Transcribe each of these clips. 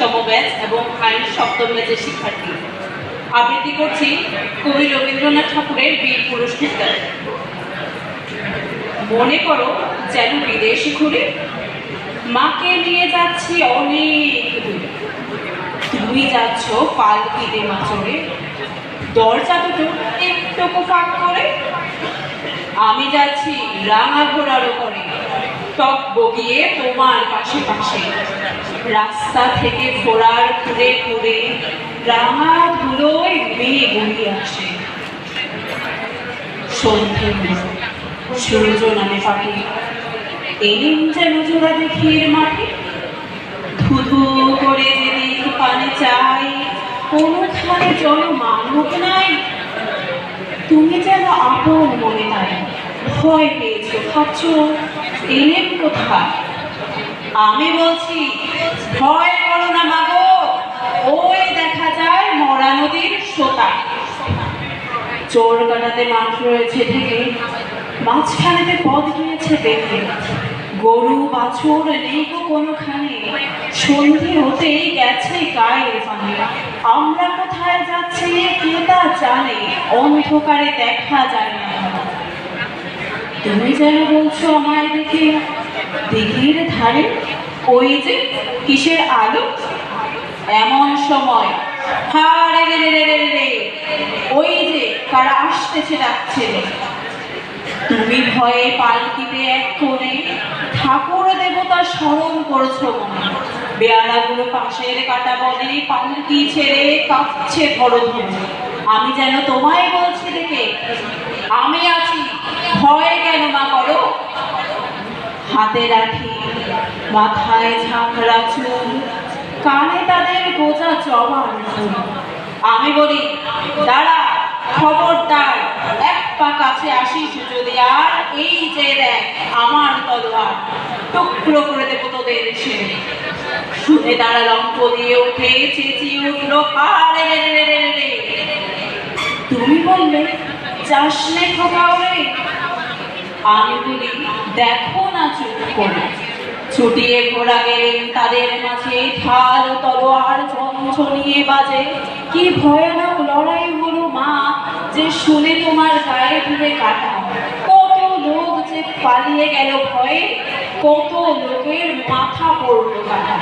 তম ব্যাচ এবং আইন সপ্তম ব্যাচের শিক্ষার্থী। আবৃত্তি করছি কবি রবীন্দ্রনাথ ঠাকুরের বীর পুরুষ মনে করো যেন বিদেশি ঘুরে মাকে নিয়ে যাচ্ছি অনেক তুমি যাচ্ছ পালকিতে মাচড়ে দরজা দুটো একটুকু ফাঁক করে। আমি যাচ্ছি রাঙা ঘোড়ারও করে টক বগিয়ে তোমার পাশে পাশে। রাস্তা থেকে ঘোড়ার ঘুরে ঘুরে রাঙা ধুলোয় মেয়ে বইয়ে আসে। সন্ধে সূর্য নামে পাখি। এলিম যেন জোড়া দেখির মাঠে। ধুধু করে যেদিক পানে চাই কোনোখানে জন মানব নাই। তুমি যেন আপন মনে নাই ভয় পেয়েছ, ভাবছ এলেন কোথায়? আমি বলছি, ভয় করো না মাগো, ওই দেখা যায় মরা নদীর সোতা। চোর কাটাতে মাঠ রয়েছে ঢেকে, মাঝখানেতে পথ গিয়েছে দেখে। গরু, বাছুর নেই গো কোনোখানে, সন্ধে হতেই গেছে গায়ে পানে আমরা কোথায় যাচ্ছি কে তা জানে, অন্ধকারে দেখা যায় না। তুমি যেন বলছো আমায় দেখে, দিঘির ধারে ওই যে কিসের আলো? এমন সময় হারে রে রে রে রে ওই যে কারা আসতেছে ডাকছে তুমি ভয়ে পালকিতে এক কোণে ঠাকুর দেবতা স্মরণ করছ মনে। বেয়ারাগুলো পাশের কাটা বনে পালকি ছেড়ে কাঁপছে ধরধর আমি যেন তোমায় বলছি দেখে, আমি আছি ভয় কেন মা করো হাতে রাখি মাথায় ঝাঁকড়া চুল কানে তাদের গোজা জবার আমি বলি দাঁড়া খবরদার এক পা কাছে আসিস যদি আর এই যে দেখ আমার তলোয়ার টুকরো করে দেবো তোদের ছেড়ে শুনে তারা লম্প দিয়ে উঠে চেঁচিয়ে উঠল রে রে রে রে রে। তুমি বললে যাস নে খোকা ওরে আমি বলি দেখো না চুপ করে। ছুটিয়ে ঘোড়া গেলেন তাদের মাঝে ঢাল, তলোয়ার ঝনঝনিয়ে বাজে। কি ভয়ানক লড়াই হলো মা, যে শুনে তোমার গায়ে ধরে কাটা। কত লোক যে পালিয়ে গেল ভয়ে, কত লোকের মাথা পড়ল কাটা।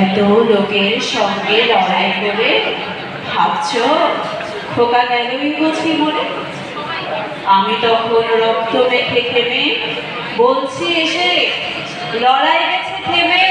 এত লোকের সঙ্গে লড়াই করে ভাবছ, খোকা গেলই বুঝি মরে আমি তখন রক্ত মেখে থেমে বলছি এসে লড়াই গেছে থেমে।